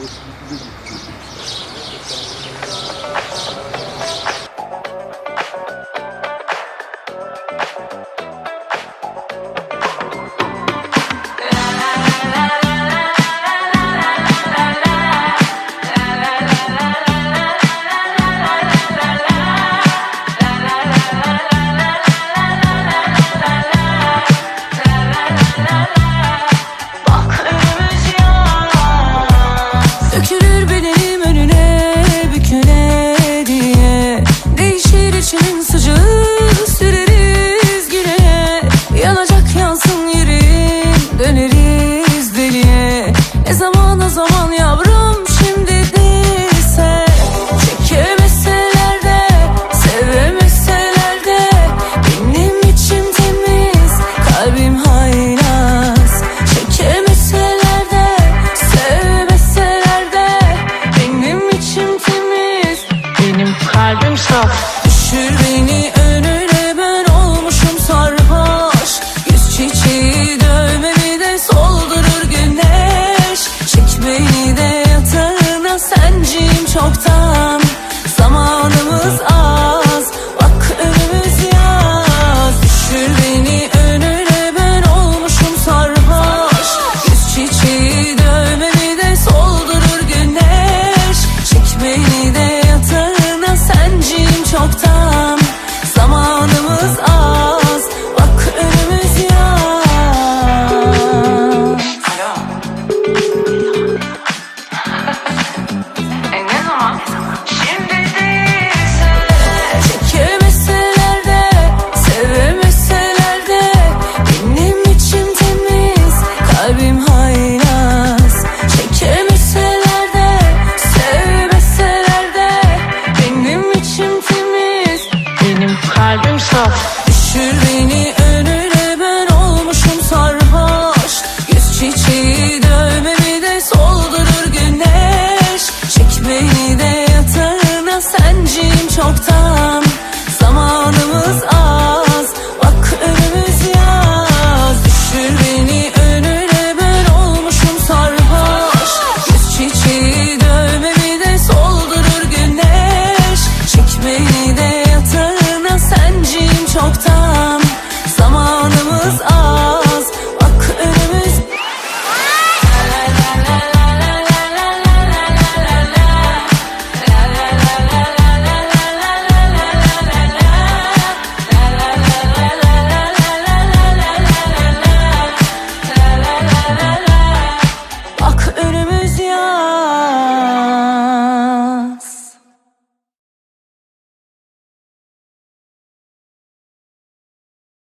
Deus, muito bonito. kalbim saf. Düşür beni Düşür beni önüne ben olmuşum sarhoş. Yüz çiçeği dövmemi de soldurur güneş. Çek beni de yatağına senciyim çoktan.